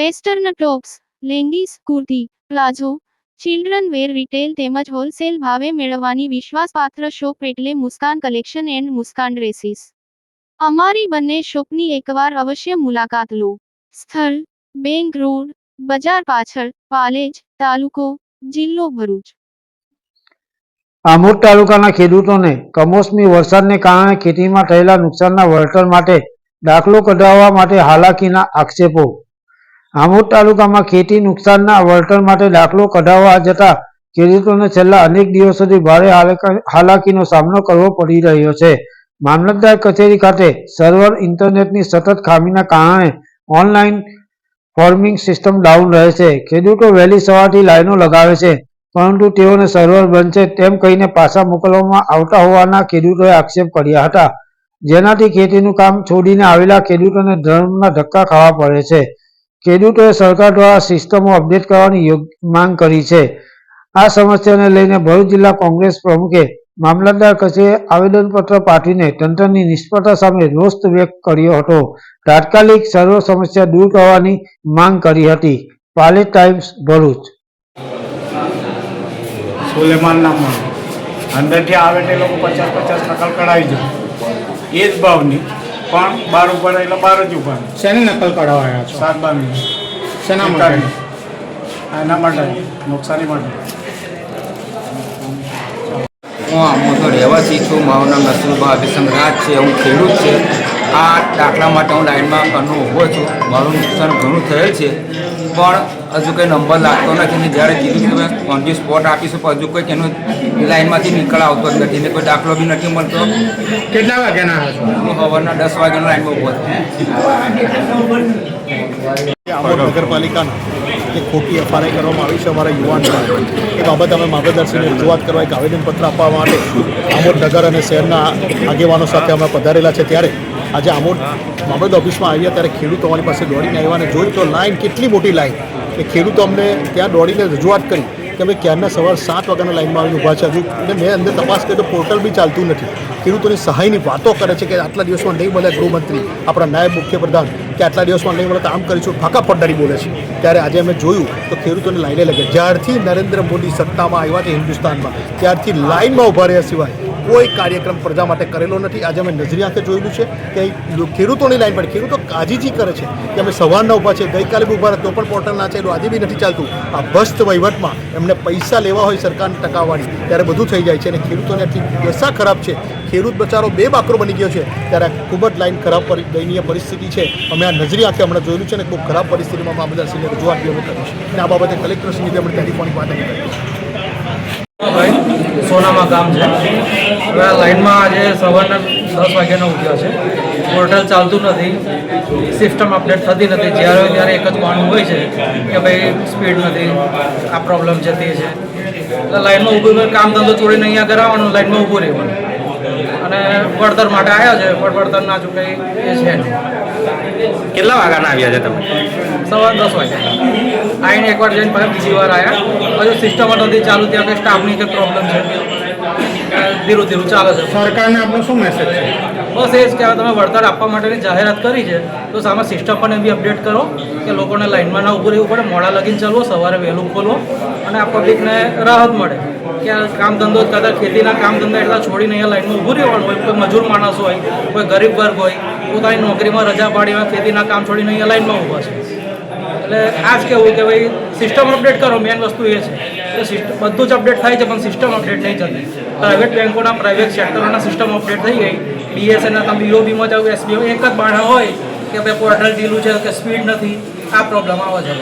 Western tops, leggings, kurti, palazzo, children wear retail તેમજ wholesale ભાવે મેળવવાની વિશ્વાસપાત્ર શોપ એટલે Muskan collection and Muskan dresses. અમારી બંને શોપની એકવાર અવશ્ય મુલાકાત લો. સ્થળ, બેંક રોડ, બજાર પાછળ, પાલેજ, તાલુકો, જિલ્લો ભરૂચ. આમોદ તાલુકાના ખેડૂતોને કમોસમી વરસાદને કારણે ખેતીમાં થયેલા નુકસાનના વળતર માટે દાખલો કઢાવવા માટે હાલાકીના આક્ષેપો આમોદ તાલુકામાં ખેતી નુકસાનના વળતર માટે દાખલો કઢાવવા જતા ખેડૂતોને છેલ્લા અનેક દિવસોથી ભારે હાલાક- હાલાકીનો સામનો કરવો પડી રહ્યો છે. મામલતદાર કચેરી ખાતે સર્વર ઇન્ટરનેટની સતત ખામીના કારણે ઓનલાઈન ફોર્મિંગ સિસ્ટમ ડાઉન રહે છે. ખેડૂતો વહેલી સવારથી લાઈનો લગાવે છે, પરંતુ તેઓને સર્વર બંધ છે તેમ કહીને પાછા મોકલવામાં આવતા હોવાના ખેડૂતોએ આક્ષેપ કર્યા હતા. જેનાથી ખેતીનું કામ છોડીને આવેલા ખેડૂતોને ધર્મના ધક્કા ખાવા પડે છે. ખેડૂતોએ સરકાર દ્વારા સિસ્ટમો અપડેટ કરવાની માંગ કરી છે. આ સમસ્યાને લઈને ભરૂચ જિલ્લા કોંગ્રેસ પ્રમુખે મામલતદાર કચેરીએ આવેદનપત્ર પાઠવીને તંત્રની નિષ્ફળતા સામે રોષ વ્યક્ત કર્યો હતો. તાત્કાલિક સર્વ સમસ્યા દૂર કરવાની માંગ કરી હતી. પાલેટ ટાઈમ્સ, ભરૂચ. અંદરથી આવે તે લોકો પચાસ પચાસ નકલ કઢાવી જાય. એ જ ભાવની. પણ બાર ઊભા એટલે બાર જ ઊભા શેની નકલ કઢાવાયા છો? સાત બારની શેના માટે? એના માટે નુકસાની માટે. હું આમોદનો રહેવાસી છું. મારું નામ નસરુભા અભિસંગ રાજ છે. હું ખેડૂત છે. આ દાખલા માટે હું લાઈનમાં કનો ઊભો છું. મારું નુકસાન ઘણું થયેલ છે. પણ હજુ કંઈ નંબર લાગતો નથી ને જ્યારે કીધું કે તમે ઓન ધી સ્પોટ આપીશું પણ હજુ કોઈ એનો લાઈનમાંથી નીકળ આવતો જ નથી ને કોઈ દાખલો બી નથી મળતો. કેટલા વાગ્યાના હું સવારના દસ વાગ્યાનો લાઈનમાં ઊભો છું. નગરપાલિકાના ખોટી એફઆરઆઈ કરવામાં આવી છે અમારા યુવાન એ બાબત અમે માર્ગદર્શનની રજૂઆત કરવા એક આવેદનપત્ર આપવા માટે આમોદ નગર અને શહેરના આગેવાનો સાથે અમે પધારેલા છે ત્યારે આજે આમોદ મામલત ઓફિસમાં આવ્યા ત્યારે ખેડૂતો અમારી પાસે દોડીને આવ્યા અને જોયું તો લાઈન કેટલી મોટી લાઈન. એ ખેડૂતો અમને ત્યાં દોડીને રજૂઆત કરી કે અમે ક્યારના સવાર સાત વાગ્યાના લાઈનમાં આવીને ઊભા છે હજુ. અને મેં અંદર તપાસ કરી તો પોર્ટલ બી ચાલતું નથી. ખેડૂતોની સહાયની વાતો કરે છે કે આટલા દિવસમાં નહીં મળે ગૃહમંત્રી, આપણા નાયબ મુખ્યપ્રધાન, કે આટલા દિવસમાં નહીં મળે કામ કરીશું, ફાકા પડદારી બોલે છે. ત્યારે આજે અમે જોયું તો ખેડૂતોને લાઈને લગે. જ્યારથી નરેન્દ્ર મોદી સત્તામાં આવ્યા છે હિન્દુસ્તાનમાં, ત્યારથી લાઈનમાં ઊભા રહ્યા સિવાય કોઈ કાર્યક્રમ પ્રજા માટે કરેલો નથી. આજે અમે નજરી આંખે જોયેલું છે કે ખેડૂતોની લાઈન પર ખેડૂતો કાજીજી કરે છે કે અમે સવારના ઊભા છે ગઈકાલે બી ઊભા તો પણ પોર્ટલ ના ચાલ્યું આજે બી નથી ચાલતું. આ ભસ્ત વહીવટમાં એમને પૈસા લેવા હોય સરકારની ટકાવાળી, ત્યારે બધું થઈ જાય છે અને ખેડૂતોની આટલી દશા ખરાબ છે. ખેડૂત બચારો બે બાકરો બની ગયો છે, ત્યારે ખૂબ જ લાઈન ખરાબ દયનીય પરિસ્થિતિ છે. અમે આ નજરી હમણાં જોયેલું છે ને ખૂબ ખરાબ પરિસ્થિતિમાં મામલતદારશ્રીને રજૂઆત બી અમે કરી છે. અને આ બાબતે કલેક્ટરશ્રીની બી અમે ટેલિફોનિક વાત કરી સોનામાં ગામ છે? હવે આ લાઇનમાં આજે સવારના દસ વાગ્યાનો ઉઠ્યા છે. પોર્ટલ ચાલતું નથી. સિસ્ટમ અપડેટ થતી નથી. જ્યારે ત્યારે એક જ માનવું હોય છે કે ભાઈ સ્પીડ નથી. આ પ્રોબ્લેમ છે તે છે. એટલે લાઇનમાં ઊભું કામ ધંધો છોડીને અહીંયા કરાવવાનું લાઇનમાં ઊભું રહેવાનું. અને વળતર માટે આવ્યા છે પણ વળતર ના ચૂકાય એ છે કેટલા વાગ્યાના આવ્યા છે તમે? સવાર દસ વાગ્યા. આવીને એકવાર જઈને પાછા બીજી વાર આવ્યા. હજુ સિસ્ટમ નથી ચાલુ ત્યાં કંઈ સ્ટાફની કંઈ પ્રોબ્લેમ છે. ધીરું ધીરું ચાલે છે. સરકારને આપણો શું મેસેજ છે? બસ એ જ કે તમે વળતર આપવા માટેની જાહેરાત કરી છે તો સામે સિસ્ટમ પણ એ બી અપડેટ કરો કે લોકોને લાઇનમાં ના ઊભું રહેવું પડે મોડા લગીને ચાલવો સવારે વહેલું ખોલવો અને આ પબ્લિકને રાહત મળે. કે આ કામ ધંધો કદાચ ખેતીના કામ ધંધા એટલા છોડીને અહીંયા લાઈનમાં ઊભું રહેવાનું હોય કોઈ મજૂર માણસ હોય કોઈ ગરીબ વર્ગ હોય પોતાની નોકરીમાં રજા પાડીને ખેતીના કામ છોડીને અહીંયા લાઇનમાં ઊભા છે. એટલે આ જ કહેવું કે ભાઈ સિસ્ટમ અપડેટ કરો મેન વસ્તુ એ છે. કે સિસ્ટમ બધું જ અપડેટ થાય છે, પણ સિસ્ટમ અપડેટ નહીં થતી પ્રાઇવેટ બેન્કોના પ્રાઇવેટ સેક્ટરોના સિસ્ટમ અપડેટ થઈ ગઈ. બીએસએનના તમે બીઓબીમાં જાઓ એસબીઓ એક જ બાણા હોય કે ભાઈ પોર્ટલ ઢીલું છે કે સ્પીડ નથી, આ પ્રોબ્લેમ આવે છે.